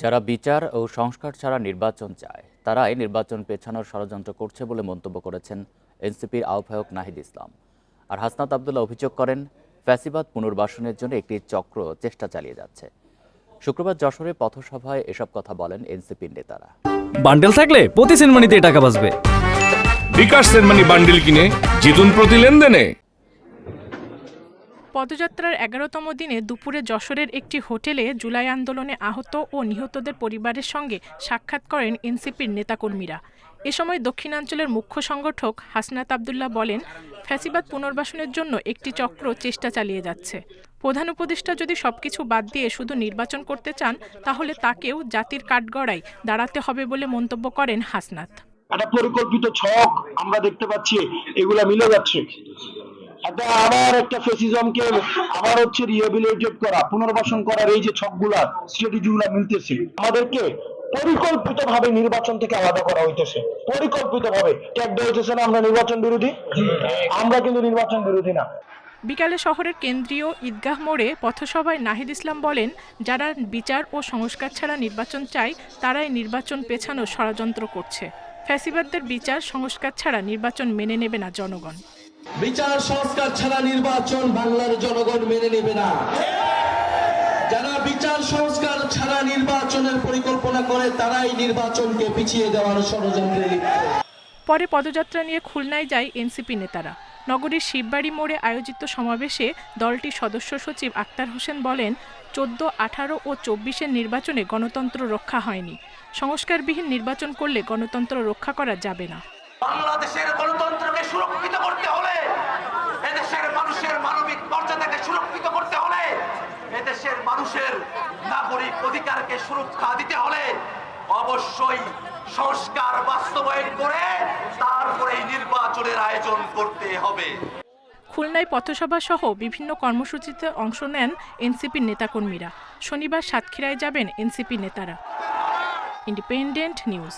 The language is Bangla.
যারা বিচার ও সংস্কার ছাড়া নির্বাচন চায় তারাই নির্বাচন পেছানোর ষড়যন্ত্র করছে বলে মন্তব্য করেছেন এনসিপির আহ্বায়ক নাহিদ ইসলাম। আর হাসনাত আবদুল্লাহ অভিযোগ করেন ফ্যাসিবাদ পুনর্বাসনের জন্য একটি চক্র চেষ্টা চালিয়ে যাচ্ছে। শুক্রবার যশোরে পথসভায় এসব কথা বলেন এনসিপির নেতারা। বান্ডেল থাকলে প্রতি সেনমানিতে টাকা বাঁচবে। বিকাশ সেনমানি বান্ডিল কিনে জিতুন প্রতি লেনদেনে। পদযাত্রার এগারোতম দিনে দুপুরে যশোরের একটি হোটেলে জুলাই আন্দোলনে আহত ও নিহতদের পরিবারের সঙ্গে সাক্ষাৎ করেন এনসিপির নেতাকর্মীরা। এ সময় দক্ষিণাঞ্চলের মুখ্য সংগঠক হাসনাত আবদুল্লাহ বলেন, ফ্যাসিবাদ পুনর্বাসনের জন্য একটি চক্র চেষ্টা চালিয়ে যাচ্ছে। প্রধান উপদেষ্টা যদি সবকিছু বাদ দিয়ে শুধু নির্বাচন করতে চান, তাহলে তাকেও জাতির কাঠগড়ায় দাঁড়াতে হবে বলে মন্তব্য করেন হাসনাত। একটা পরিকল্পিত ছক আমরা দেখতে পাচ্ছি, এগুলা মিলে যাচ্ছে। একটা আবার একটা ফেসিজমকে আবার হচ্ছে রিহেবিলিটেট করা, পুনর্বাসন করার এই যে ছকগুলা স্ট্র্যাটেজি গুলা মিলতেছে। আমাদেরকে নির্বাচন থেকে আলাদা করা হইতেছে। ট্যাগ দেওয়া আমরা নির্বাচন বিরোধী? আমরা কিন্তু নির্বাচন বিরোধী না। বিকালে শহরের কেন্দ্রীয় ঈদগাহ মোড়ে পথসভায় নাহিদ ইসলাম বলেন, যারা বিচার ও সংস্কার ছাড়া নির্বাচন চায়, তারাই নির্বাচন পেছানো ষড়যন্ত্র করছে। ফ্যাসিবাদদের বিচার, সংস্কার ছাড়া নির্বাচন মেনে নেবে না জনগণ। বিচার সংস্কার ছাড়া নির্বাচন বাংলার জনগণ মেনে নেবে না। যারা বিচার সংস্কার ছাড়া নির্বাচনের পরিকল্পনা করে তারাই নির্বাচনকে পিছিয়ে দেওয়ার ষড়যন্ত্রে পরে পদযাত্রা নিয়ে খুলনায় যায় এনসিপি নেতারা। নগরীর শিববাড়ি মোড়ে আয়োজিত সমাবেশে দলটির সদস্য সচিব আক্তার হোসেন বলেন চোদ্দ আঠারো ও চব্বিশের নির্বাচনে গণতন্ত্র রক্ষা হয়নি। সংস্কারবিহীন নির্বাচন করলে গণতন্ত্র রক্ষা করা যাবে না। বাংলাদেশের গণতন্ত্রকে সুরক্ষিত করতে হলে এদেশের মানুষের মানবিক মর্যাদাকে সুরক্ষিত করতে হলে এদেশের মানুষের নাগরিক অধিকারকে সুরক্ষা দিতে হলে অবশ্যই সংস্কার বাস্তবায়ন করে তারপরে নির্বাচনের আয়োজন করতে হবে। খুলনায় পথসভা সহ বিভিন্ন কর্মসূচিতে অংশ নেন এনসিপির নেতাকর্মীরা। শনিবার সাতক্ষীরায় যাবেন এনসিপি নেতারা। Independent News.